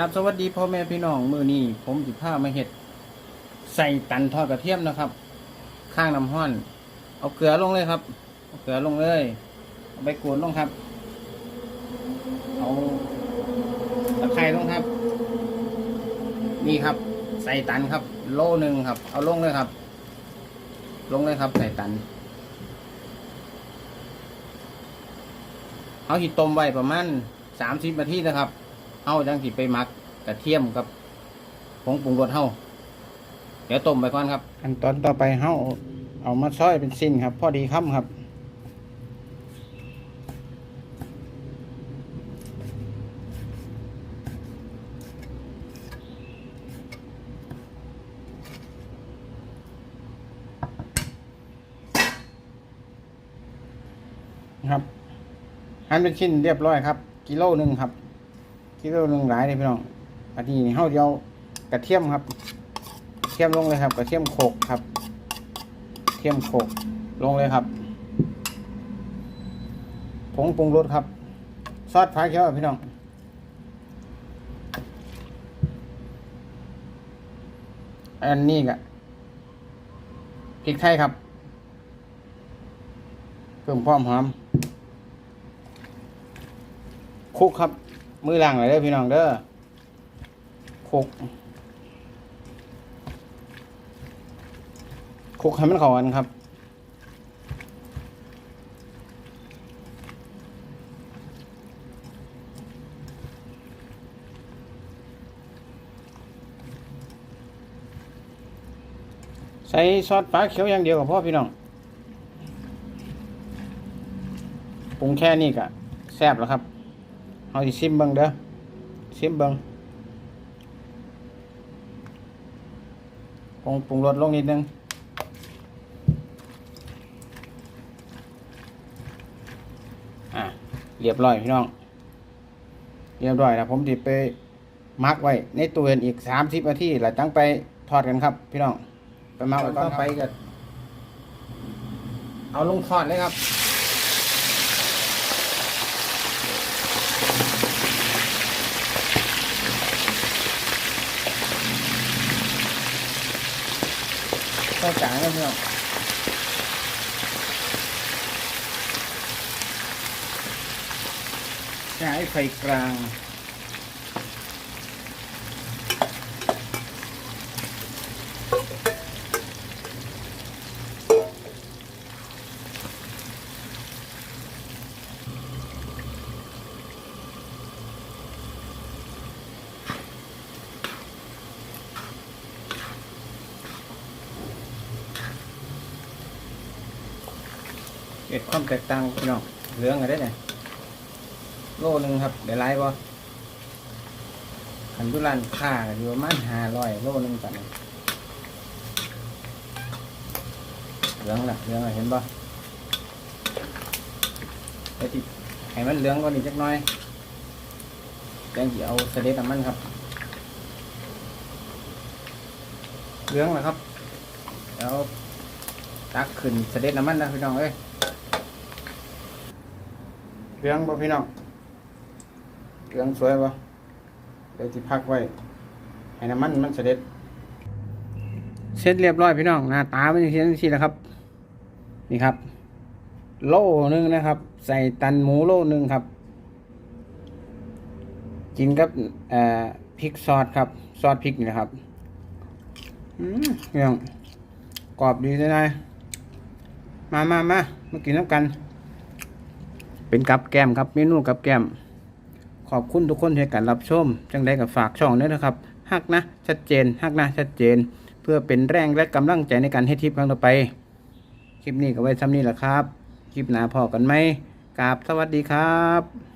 ครับสวัสดีพ่อแม่พี่น้องมือนี้ผมจิผ้ามาเห็ดใส่ตันทอดกระเทียมนะครับ ข้างน้ำห้อน เอาเกลือลงเลยครับเอาเกลือลงเลยเอาใบกรูดลงครับ เอาตะไคร้ลงครับ นี่ครับ ใส่ตันครับ โลหนึ่งครับ เอาลงเลยครับ ลงเลยครับ ใส่ตันเอาหิต้มไว้ประมาณสามสิบนาทีนะครับ เอาจังสิไปหมักกระเทียมกับผงปรุงรสเฮาเดี๋ยวต้มไปก่อนครับ ขั้นตอนต่อไปเฮาเอามาซอยเป็นสิ้นครับ พอดีค่ำครับ ครับหั่นเป็นชิ้นเรียบร้อยครับ กิโลหนึ่งครับ กิโลหนึ่งหลายเลยพี่น้องอันนี้เฮาเดียวกระเทียมครับกระเทียมลงเลยครับกระเทียมโขกครับเทียมโขกลงเลยครับผงปรุงรสครับ ซอสฟ้าเขียวพี่น้องอันนี้กะพริกไทยครับ เพิ่มความหอมคุกครับ มือล่างเลยเด้อพี่น้องเด้อคลุกคลุกให้มันเข้ากันครับใส่ซอสฟ้าเขียวอย่างเดียวกับพ่อพี่น้องปรุงแค่นี้ก็แซ่บแล้วครับ เอาสิซิมเบิงเด้อซิมเบิงปรุงปรุงรสลงนิดนึงอะเรียบร้อยพี่น้อง เรียบร้อยนะผมติไปมักไว้ ในตู้เย็นอีกสามสิบนาทีแล้วจังไปทอดกันครับ พี่น้อง ไปมักไว้ก่อนไปกันเอาลงทอดเลยครับ ข้าจานแล้วพี่น้องใช้ไฟกลาง เกิดความแตกต่างพี่น้องเหลืองอะไรเนี่ยโลหนึ่งครับเดี๋ยวไล่บ่ขันดุรันค่าก็อยู่ประมาณห้าร้อยโลหนึ่งกันเหลืองละเหลืองละเห็นบ่เดี๋ยวทีให้มันเหลืองกว่านี้จักหน่อยยังจะเอาเสด็จน้ำมันครับเหลืองแล้วครับเดี๋ยวตักขึ้นเสด็จน้ำมันนะพี่น้องเอ้ย เครื่องบ่พี่น้องเครื่องสวยบ่เดี๋ยวที่พักไว้ ให้น้ำมันมันเสด็จ เสร็จเรียบร้อยพี่น้องหน้าตาเป็นอย่างนี้สินะครับ นี่ครับ โลหนึ่งนะครับ ใส่ตันหมูโลหนึ่งครับ กินกับเอ่อพริกซอสครับซอสพริกนี่นะครับอืมพี่องกรอบดีเลยนะมามามามากินน้ำกัน เป็นกับแก้มครับเมนูกับแก้ม ขอบคุณทุกคนที่การรับชม จังได้กับฝากช่องด้วยนะครับฮักนะ ชัดเจนฮักนะชัดเจน เพื่อเป็นแรงและกำลังใจในการให้ทิปครั้งต่อไป คลิปนี้ก็ไว้ซ้ำนี้แหละครับ คลิปหน้าพอกันไหมกราบสวัสดีครับ